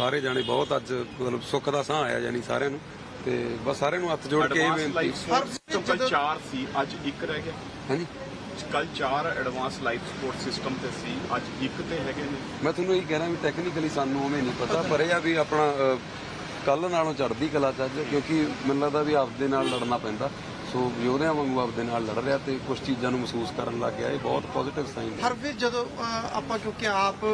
ਸਾਰੇ ਜਾਣੇ ਬਹੁਤ ਅੱਜ ਮਤਲਬ ਸੁੱਖ ਦਾ ਸਾਹ ਆਇਆ ਜਾਨੀ ਸਾਰਿਆਂ ਨੂੰ। ਤੇ ਬਸ ਸਾਰਿਆਂ ਨੂੰ ਹੱਥ ਜੋੜ ਕੇ ਇਹ ਬੇਨਤੀ। ਸਿਸਟਮ ਕੱਲ ਜਦੋਂ- 4 ਸੀ ਅੱਜ ਇੱਕ ਰਹਿ ਗਿਆ। ਹਾਂਜੀ। ਕੱਲ 4 ਐਡਵਾਂਸ ਲਾਈਫ ਸਪੋਰਟ ਸਿਸਟਮ ਤੇ ਸੀ ਅੱਜ ਇੱਕ ਤੇ ਹੈਗੇ ਨੇ। ਮੈਂ ਤੁਹਾਨੂੰ ਇਹ ਕਹਿ ਰਿਹਾ ਵੀ ਟੈਕਨੀਕਲੀ ਸਾਨੂੰ ਉਵੇਂ ਨਹੀਂ ਪਤਾ ਪਰ ਇਹ ਆ ਵੀ ਆਪਣਾ ਕੱਲ ਨਾਲੋਂ ਚੜ੍ਹਦੀ ਕਲਾ ਚ ਅੱਜ ਕਿਉਂਕਿ ਮੈਨੂੰ ਲੱਗਦਾ ਵੀ ਆਪਦੇ ਨਾਲ ਲੜਨਾ ਪੈਂਦਾ। ਸੋ ਯੋਧਿਆਂ ਵਾਂਗੂ ਆਪਦੇ ਨਾਲ ਲੜ ਰਿਹਾ ਤੇ ਕੁਝ ਚੀਜ਼ਾਂ ਨੂੰ ਮਹਿਸੂਸ ਕਰਨ ਲੱਗ ਗਿਆ ਇਹ ਬਹੁਤ ਪੋਜ਼ਿਟਿਵ ਸਾਈਨ ਹੈ। ਹਰਵੀਰ ਜਦੋਂ ਆਪਾਂ ਕਿਉਂਕਿ ਆਪ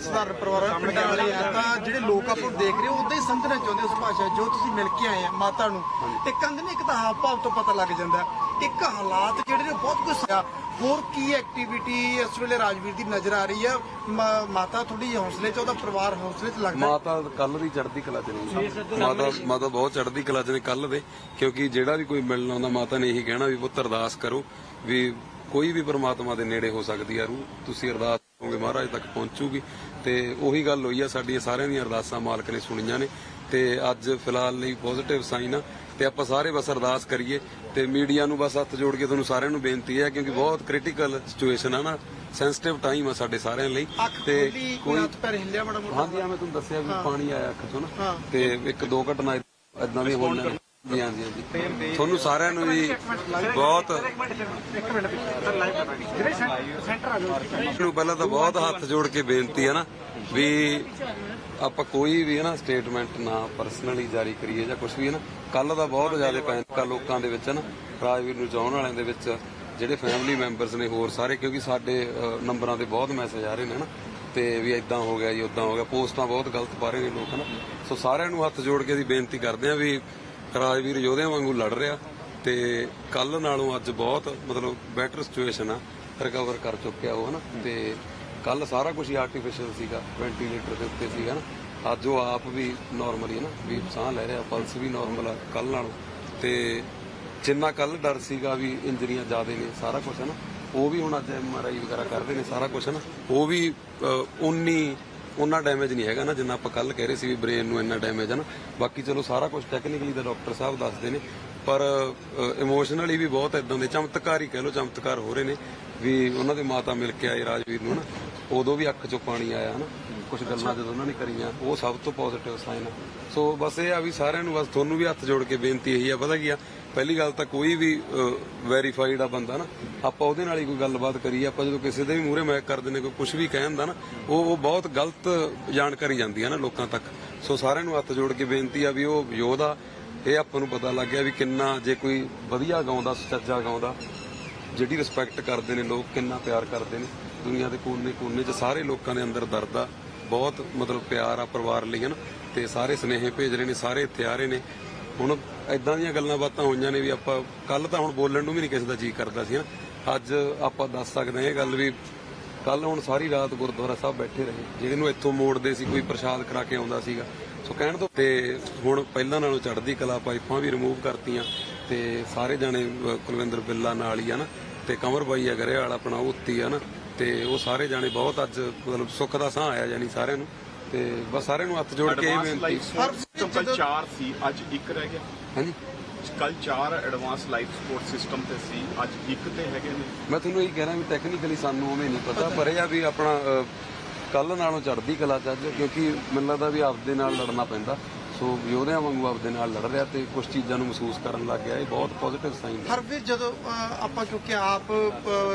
ਸਧਾਰਨ ਪਰਿਵਾਰਾਂ ਪਿੰਡਾਂ ਵਾਲੇ ਆ ਤਾਂ ਜਿਹੜੇ ਲੋਕ ਆਪਾਂ ਨੂੰ ਦੇਖ ਰਹੇ ਉਦਾਂ ਹੀ ਸਮਝਣਾ ਚਾਹੁੰਦੇ ਉਸ ਭਾਸ਼ਾ ਜੋ ਤੁਸੀਂ ਮਿਲ ਕੇ ਆਏ ਆ ਮਾਤਾ ਨੂੰ। ਤੇ ਕੰਧ ਨੇ ਇੱਕ ਤਾਂ ਹਾਵ ਭਾਵ ਤੋਂ ਪਤਾ ਲੱਗ ਜਾਂਦਾ। ਇੱਕ ਹਾਲਾਤ ਜਿਹੜੇ ਨੇ ਬਹੁਤ ਕੁਝ ਆ। ਹੋਰ ਕੀ ਐਕਟੀਵਿਟੀ ਇਸ ਵੇਲੇ ਰਾਜਵੀਰ ਦੀ ਨਜ਼ਰ ਆ ਰਹੀ ਹੈ? ਮਾਤਾ ਥੋੜੀ ਹੌਸਲੇ ਚ, ਉਹਦਾ ਪਰਿਵਾਰ ਹੌਸਲੇ ਚ ਲੱਗਦਾ ਮਾਤਾ ਕੱਲ ਦੀ ਚੜ੍ਹਦੀ ਕਲਾ ਚ ਨਹੀਂ। ਮਾਤਾ ਮਾਤਾ ਬਹੁਤ ਚੜ੍ਹਦੀ ਕਲਾ ਚ ਨੇ ਕੱਲ ਦੇ, ਕਿਉਂਕਿ ਜਿਹੜਾ ਵੀ ਕੋਈ ਮਿਲਣ ਆਉਂਦਾ, ਮਾਤਾ ਨੇ ਇਹੀ ਕਹਿਣਾ ਵੀ ਪੁੱਤ ਅਰਦਾਸ ਕਰੋ ਵੀ ਕੋਈ ਵੀ ਪ੍ਰਮਾਤਮਾ ਦੇ ਨੇੜੇ ਹੋ ਸਕਦੀ ਆ, ਰੂਹ ਤੁਸੀਂ ਅਰਦਾਸ ਕਰੋਗੇ, ਮਹਾਰਾਜ ਤੱਕ ਪਹੁੰਚੂਗੀ। ਤੇ ਉਹੀ ਗੱਲ ਹੋਈ ਆ, ਸਾਡੀਆਂ ਸਾਰਿਆਂ ਦੀਆਂ ਅਰਦਾਸਾਂ ਮਾਲਕ ਨੇ ਸੁਣੀਆਂ ਨੇ। ਤੇ ਅੱਜ ਫਿਲਹਾਲ ਲਈ ਪੋਜ਼ਿਟਿਵ ਸਾਈਨ ਆ। ਤੇ ਆਪਾਂ ਸਾਰੇ ਬਸ ਅਰਦਾਸ ਕਰੀਏ ਤੇ ਮੀਡੀਆ ਨੂੰ ਬਸ ਹੱਥ ਜੋੜ ਕੇ ਤੁਹਾਨੂੰ ਸਾਰਿਆਂ ਨੂੰ ਬੇਨਤੀ ਹੈ ਕਿਉਂਕਿ ਬਹੁਤ ਕ੍ਰਿਟੀਕਲ ਸਿਚੁਏਸ਼ਨ ਆ ਨਾ। ਸੈਂਸਿਟਿਵ ਟਾਈਮ ਆ ਸਾਡੇ ਸਾਰਿਆਂ ਲਈ। ਖੋਲੀ ਕੋਈ ਹੱਥ ਪੈਰ ਹਿੱਲਿਆ ਬੜਾ ਮੋਟਾ। ਹਾਂਜੀ ਆ ਮੈਂ ਤੁਹਾਨੂੰ ਦੱਸਿਆ ਵੀ ਪਾਣੀ ਆਇਆ ਅੱਖ ਤੋਂ ਨਾ। ਹਾਂ। ਤੇ ਇੱਕ ਦੋ ਘਟਨਾ ਇਦਾਂ ਹੋਈਆਂ ਨੇ। ਜੀ ਹਾਂਜੀ ਹਾਂਜੀ। ਤੁਹਾਨੂੰ ਸਾਰਿਆਂ ਨੂੰ ਵੀ ਬਹੁਤ ਨੂੰ ਪਹਿਲਾਂ ਤਾਂ ਬਹੁਤ ਹੱਥ ਜੋੜ ਕੇ ਬੇਨਤੀ ਹੈ ਨਾ। ਵੀ ਆਪਾਂ ਕੋਈ ਵੀ ਹੈ ਨਾ ਸਟੇਟਮੈਂਟ ਨਾ ਪਰਸਨਲੀ ਜਾਰੀ ਕਰੀਏ ਜਾਂ ਕੁਝ ਵੀ ਹੈ ਨਾ ਕੱਲ ਦਾ ਬਹੁਤ ਜ਼ਿਆਦਾ ਪੈਂਕਾ ਲੋਕਾਂ ਦੇ ਵਿੱਚ ਨਾ ਰਾਜਵੀਰ ਨੂੰ ਚਾਹਣ ਵਾਲਿਆਂ ਦੇ ਵਿੱਚ ਜਿਹੜੇ ਫੈਮਿਲੀ ਮੈਂਬਰਸ ਨੇ ਹੋਰ ਸਾਰੇ ਕਿਉਂਕਿ ਸਾਡੇ ਨੰਬਰਾਂ ਤੇ ਬਹੁਤ ਮੈਸੇਜ ਆ ਰਹੇ ਨੇ ਨਾ ਤੇ ਵੀ ਇਦਾਂ ਹੋ ਗਿਆ ਜੀ ਉਦਾਂ ਹੋ ਗਿਆ ਪੋਸਟਾਂ ਬਹੁਤ ਗਲਤ ਪਾ ਰਹੇ ਨੇ ਲੋਕ ਨਾ ਸੋ ਸਾਰਿਆਂ ਨੂੰ ਹੱਥ ਜੋੜ ਕੇ ਅਸੀਂ ਬੇਨਤੀ ਕਰਦੇ ਹਾਂ ਵੀ ਰਾਜਵੀਰ ਯੋਧਿਆਂ ਵਾਂਗੂ ਲੜ ਰਿਹਾ ਤੇ ਕੱਲ ਨਾਲੋਂ ਅੱਜ ਬਹੁਤ ਮਤਲਬ ਬੈਟਰ ਸਿਚੁਏਸ਼ਨ ਆ ਰਿਕਵਰ ਕਰ ਚੁੱਕਿਆ ਉਹ ਹਨਾ ਤੇ ਕੱਲ ਸਾਰਾ ਕੁਝ ਹੀ ਆਰਟੀਫੀਸ਼ੀਅਲ ਸੀਗਾ ਵੈਂਟੀਲੇਟਰ ਦੇ ਉੱਤੇ ਸੀਗਾ ਨਾ। ਅੱਜ ਉਹ ਆਪ ਵੀ ਨੋਰਮਲ ਹੀ ਹੈ ਨਾ, ਵੀ ਸਾਹ ਲੈ ਰਿਹਾ ਪਲਸ ਵੀ ਨਾਰਮਲ ਆ ਕੱਲ ਨਾਲੋਂ। ਤੇ ਜਿੰਨਾ ਕੱਲ ਡਰ ਸੀਗਾ ਵੀ ਇੰਜਰੀਆਂ ਜ਼ਿਆਦੇ ਨੇ, ਸਾਰਾ ਕੁਝ ਹੈ ਨਾ। ਉਹ ਵੀ ਹੁਣ ਅੱਜ ਐਮਆਰਆਈ ਵਗੈਰਾ ਕਰਦੇ ਨੇ, ਸਾਰਾ ਕੁਝ ਹੈ ਨਾ। ਉਹ ਵੀ ਉਨੀ ਉਹਨਾਂ ਡੈਮੇਜ ਨਹੀਂ ਹੈਗਾ ਨਾ, ਜਿੰਨਾ ਆਪਾਂ ਕੱਲ ਕਹਿ ਰਹੇ ਸੀ ਵੀ ਬ੍ਰੇਨ ਨੂੰ ਇੰਨਾ ਡੈਮੇਜ ਹੈ ਨਾ। ਬਾਕੀ ਚਲੋ ਸਾਰਾ ਕੁਝ ਟੈਕਨੀਕਲੀ ਤਾਂ ਡਾਕਟਰ ਸਾਹਿਬ ਦੱਸਦੇ ਨੇ, ਪਰ ਇਮੋਸ਼ਨਲੀ ਵੀ ਬਹੁਤ ਇਦਾਂ ਦੇ ਚਮਤਕਾਰ ਹੀ ਕਹਿ ਲਓ, ਚਮਤਕਾਰ ਹੋ ਰਹੇ ਨੇ। ਵੀ ਉਹਨਾਂ ਦੇ ਮਾਤਾ ਮਿਲ ਕੇ ਆਏ ਰਾਜਵੀਰ ਨੂੰ ਨਾ। ਉਦੋਂ ਵੀ ਅੱਖ ਚੋਂ ਪਾਣੀ ਆਇਆ ਹਨਾ ਕੁਝ ਗੱਲਾਂ ਜਦੋਂ ਉਹਨਾਂ ਨੇ ਕਰੀਆਂ ਉਹ ਸਭ ਤੋਂ ਪੋਜ਼ਿਟਿਵ ਸਾਈਨ ਆ। ਸੋ ਬਸ ਇਹ ਆ ਵੀ ਸਾਰਿਆਂ ਨੂੰ ਬਸ ਤੁਹਾਨੂੰ ਵੀ ਹੱਥ ਜੋੜ ਕੇ ਬੇਨਤੀ ਇਹੀ ਆ ਪਤਾ ਕੀ ਆ? ਪਹਿਲੀ ਗੱਲ ਤਾਂ ਕੋਈ ਵੀ ਵੈਰੀਫਾਈਡ ਆ ਬੰਦਾ ਨਾ ਆਪਾਂ ਉਹਦੇ ਨਾਲ ਹੀ ਕੋਈ ਗੱਲਬਾਤ ਕਰੀਏ ਆਪਾਂ ਜਦੋਂ ਕਿਸੇ ਦੇ ਵੀ ਮੂਹਰੇ ਮੈਕ ਕਰਦੇ ਨੇ ਕੋਈ ਕੁਝ ਵੀ ਕਹਿੰਦਾ ਨਾ ਉਹ ਉਹ ਬਹੁਤ ਗਲਤ ਜਾਣਕਾਰੀ ਜਾਂਦੀ ਆ ਨਾ ਲੋਕਾਂ ਤੱਕ। ਸੋ ਸਾਰਿਆਂ ਨੂੰ ਹੱਥ ਜੋੜ ਕੇ ਬੇਨਤੀ ਆ ਵੀ ਉਹ ਯੋਧਾ ਇਹ ਆਪਾਂ ਨੂੰ ਪਤਾ ਲੱਗ ਗਿਆ ਵੀ ਕਿੰਨਾ ਜੇ ਕੋਈ ਵਧੀਆ ਗਾਉਂਦਾ ਸੱਚਾ ਗਾਉਂਦਾ ਜਿਹੜੀ ਰਿਸਪੈਕਟ ਕਰਦੇ ਨੇ ਲੋਕ, ਕਿੰਨਾ ਪਿਆਰ ਕਰਦੇ ਨੇ। ਦੁਨੀਆ ਦੇ ਕੋਨੇ-ਕੋਨੇ 'ਚ ਸਾਰੇ ਲੋਕਾਂ ਦੇ ਅੰਦਰ ਦਰਦ ਆ। ਬਹੁਤ ਮਤਲਬ ਪਿਆਰ ਆ ਪਰਿਵਾਰ ਲਈ, ਹਨ। ਤੇ ਸਾਰੇ ਸਨੇਹ ਭੇਜ ਰਹੇ ਨੇ, ਸਾਰੇ ਇੱਥੇ ਆ ਰਹੇ ਨੇ। ਹੁਣ ਐਦਾਂ ਦੀਆਂ ਗੱਲਾਂ ਬਾਤਾਂ ਹੋਈਆਂ ਨੇ ਵੀ ਆਪਾਂ, ਕੱਲ ਤਾਂ ਹੁਣ ਬੋਲਣ ਨੂੰ ਵੀ ਨਹੀਂ ਕਿਸੇ ਦਾ ਜੀ ਕਰਦਾ ਸੀ ਨਾ ਅੱਜ ਆਪਾਂ ਦੱਸ ਸਕਦੇ ਹਾਂ ਇਹ ਗੱਲ ਵੀ, ਕੱਲ ਹੁਣ ਸਾਰੀ ਰਾਤ ਗੁਰਦੁਆਰਾ ਸਾਹਿਬ ਬੈਠੇ ਰਹੇ। ਜਿਹੜੇ ਨੂੰ ਇੱਥੋਂ ਮੋੜਦੇ ਸੀ, ਕੋਈ ਪ੍ਰਸ਼ਾਦ ਕਰਾ ਕੇ ਆਉਂਦਾ ਸੀਗਾ। ਸੋ ਕਹਿਣ ਤੋਂ ਤੇ ਹੁਣ ਪਹਿਲਾਂ ਨਾਲੋਂ ਚੜ੍ਹਦੀ ਕਲਾ ਪਾਈਪਾਂ ਵੀ ਰਿਮੂਵ ਕਰਤੀਆਂ। ਤੇ ਸਾਰੇ ਜਾਣੇ ਕੁਲਵਿੰਦਰ ਬਿੱਲਾ ਨਾਲ ਹੀ ਆ ਨਾ ਤੇ ਕਮਰ ਬਾਈ ਆ ਗਰੇ ਵਾਲਾ ਆਪਣਾ ਉੱਤੀ ਆ ਨਾ ਤੇ ਉਹ ਸਾਰੇ ਜਾਣੇ ਬਹੁਤ ਅੱਜ ਮਤਲਬ ਸੁੱਖ ਦਾ ਸਾਹ ਆਇਆ ਜਾਨੀ ਸਾਰਿਆਂ ਨੂੰ ਤੇ ਬਸ ਸਾਰਿਆਂ ਨੂੰ ਹੱਥ ਜੋੜ ਕੇ ਇਹ ਬੇਨਤੀ। ਕੱਲ 4 ਸੀ ਅੱਜ ਇੱਕ ਰਹਿ ਗਿਆ। ਹਾਂਜੀ। ਕੱਲ 4 ਐਡਵਾਂਸ ਲਾਈਫ ਸਪੋਰਟ ਸਿਸਟਮ ਤੇ ਸੀ ਅੱਜ ਇੱਕ ਤੇ ਹੈਗੇ ਨੇ। ਮੈਂ ਤੁਹਾਨੂੰ ਇਹ ਕਹਿ ਰਿਹਾ ਵੀ ਟੈਕਨੀਕਲੀ ਸਾਨੂੰ ਉਵੇਂ ਨਹੀਂ ਪਤਾ ਪਰ ਇਹ ਆ ਵੀ ਆਪਣਾ ਕੱਲ ਨਾਲੋਂ ਚੜ੍ਹਦੀ ਕਲਾ ਚ ਅੱਜ ਕਿਉਂਕਿ ਮੈਨੂੰ ਲੱਗਦਾ ਵੀ ਆਪਦੇ ਨਾਲ ਲੜਨਾ ਪੈਂਦਾ। ਸੋ ਯੋਧਿਆਂ ਵਾਂਗੂ ਆਪਦੇ ਨਾਲ ਲੜ ਰਿਹਾ ਤੇ ਕੁਝ ਚੀਜ਼ਾਂ ਨੂੰ ਮਹਿਸੂਸ ਕਰਨ ਲੱਗ ਗਿਆ ਇਹ ਬਹੁਤ ਪੋਜ਼ਿਟਿਵ ਸਾਈਨ ਹੈ। ਹਰਵੀਰ ਜਦੋਂ ਆਪਾਂ ਕਿਉਂਕਿ ਆਪ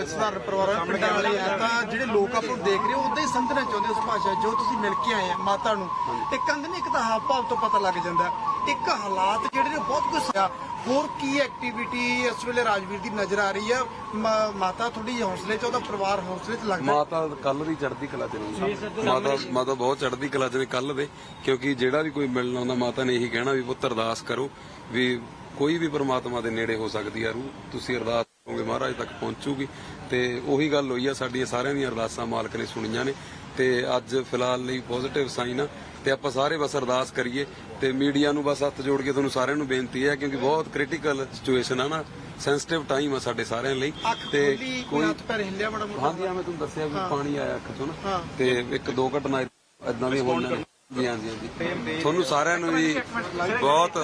ਸਧਾਰਨ ਪਰਿਵਾਰਾਂ ਪਿੰਡਾਂ ਵਾਲੇ ਆ ਤਾਂ ਜਿਹੜੇ ਲੋਕ ਆਪਾਂ ਨੂੰ ਦੇਖ ਰਹੇ ਹੋ ਉਦਾਂ ਹੀ ਸਮਝਣਾ ਚਾਹੁੰਦੇ ਉਸ ਭਾਸ਼ਾ ਜੋ ਤੁਸੀਂ ਮਿਲ ਕੇ ਆਏ ਆ ਮਾਤਾ ਨੂੰ। ਤੇ ਕੰਧ ਨੇ ਇੱਕ ਤਾਂ ਹਾਵ ਭਾਵ ਤੋਂ ਪਤਾ ਲੱਗ ਜਾਂਦਾ। ਇੱਕ ਹਾਲਾਤ ਜਿਹੜੇ ਨੇ ਬਹੁਤ ਕੁਝ ਆ। ਹੋਰ ਕੀ ਐਕਟੀਵਿਟੀ ਇਸ ਵੇਲੇ ਰਾਜਵੀਰ ਦੀ ਨਜ਼ਰ ਆ ਰਹੀ ਹੈ ਮ- ਮਾਤਾ ਥੋੜੀ ਹੌਸਲੇ ਚ ਉਹਦਾ ਪਰਿਵਾਰ ਹੌਸਲੇ ਚ ਲੱਗਦਾ? ਮਾਤਾ ਕੱਲ ਦੀ ਚੜ੍ਹਦੀ ਕਲਾ ਚ ਨਹੀਂ ਮਾਤਾ ਮਾਤਾ ਬਹੁਤ ਚੜ੍ਹਦੀ ਕਲਾ ਚ ਨੇ ਕੱਲ ਦੇ, ਕਿਉਂਕਿ ਜਿਹੜਾ ਵੀ ਕੋਈ ਮਿਲਣ ਆਉਂਦਾ, ਮਾਤਾ ਨੇ ਇਹੀ ਕਹਿਣਾ ਵੀ ਪੁੱਤ ਅਰਦਾਸ ਕਰੋ ਵੀ ਕੋਈ ਵੀ ਪ੍ਰਮਾਤਮਾ ਦੇ ਨੇੜੇ ਹੋ ਸਕਦੀ ਆ, ਰੂਹ ਤੁਸੀਂ ਅਰਦਾਸ ਕਰੋਗੇ, ਮਹਾਰਾਜ ਤੱਕ ਪਹੁੰਚੂਗੀ। ਤੇ ਉਹੀ ਗੱਲ ਹੋਈ ਆ, ਸਾਡੀਆਂ ਸਾਰਿਆਂ ਦੀਆਂ ਅਰਦਾਸਾਂ ਮਾਲਕ ਨੇ ਸੁਣੀਆਂ ਨੇ। ਤੇ ਅੱਜ ਫਿਲਹਾਲ ਲਈ ਪੋਜ਼ਿਟਿਵ ਸਾਈਨ ਆ ਤੇ ਆਪਾਂ ਸਾਰੇ ਬਸ ਅਰਦਾਸ ਕਰੀਏ ਤੇ ਮੀਡੀਆ ਨੂੰ ਬਸ ਹੱਥ ਜੋੜ ਕੇ ਤੁਹਾਨੂੰ ਸਾਰਿਆਂ ਨੂੰ ਬੇਨਤੀ ਹੈ ਕਿਉਂਕਿ ਬਹੁਤ ਕ੍ਰਿਟੀਕਲ ਸਿਚੁਏਸ਼ਨ ਆ ਨਾ। ਸੈਂਸਿਟਿਵ ਟਾਈਮ ਆ ਸਾਡੇ ਸਾਰਿਆਂ ਲਈ। ਖੋਲੀ ਕੋਈ ਹੱਥ ਪੈਰ ਹਿੱਲਿਆ ਬੜਾ ਮੋਟਾ। ਹਾਂਜੀ ਆ ਮੈਂ ਤੁਹਾਨੂੰ ਦੱਸਿਆ ਵੀ ਪਾਣੀ ਆਇਆ ਅੱਖ ਤੋਂ ਨਾ। ਤੇ ਇੱਕ ਦੋ ਘਟਨਾ ਇਦਾਂ ਦੀਆਂ ਹੋਈਆਂ ਨੇ। ਜੀ ਹਾਂਜੀ ਹਾਂਜੀ ਤੁਹਾਨੂੰ ਸਾਰਿਆਂ ਨੂੰ ਵੀ ਬਹੁਤ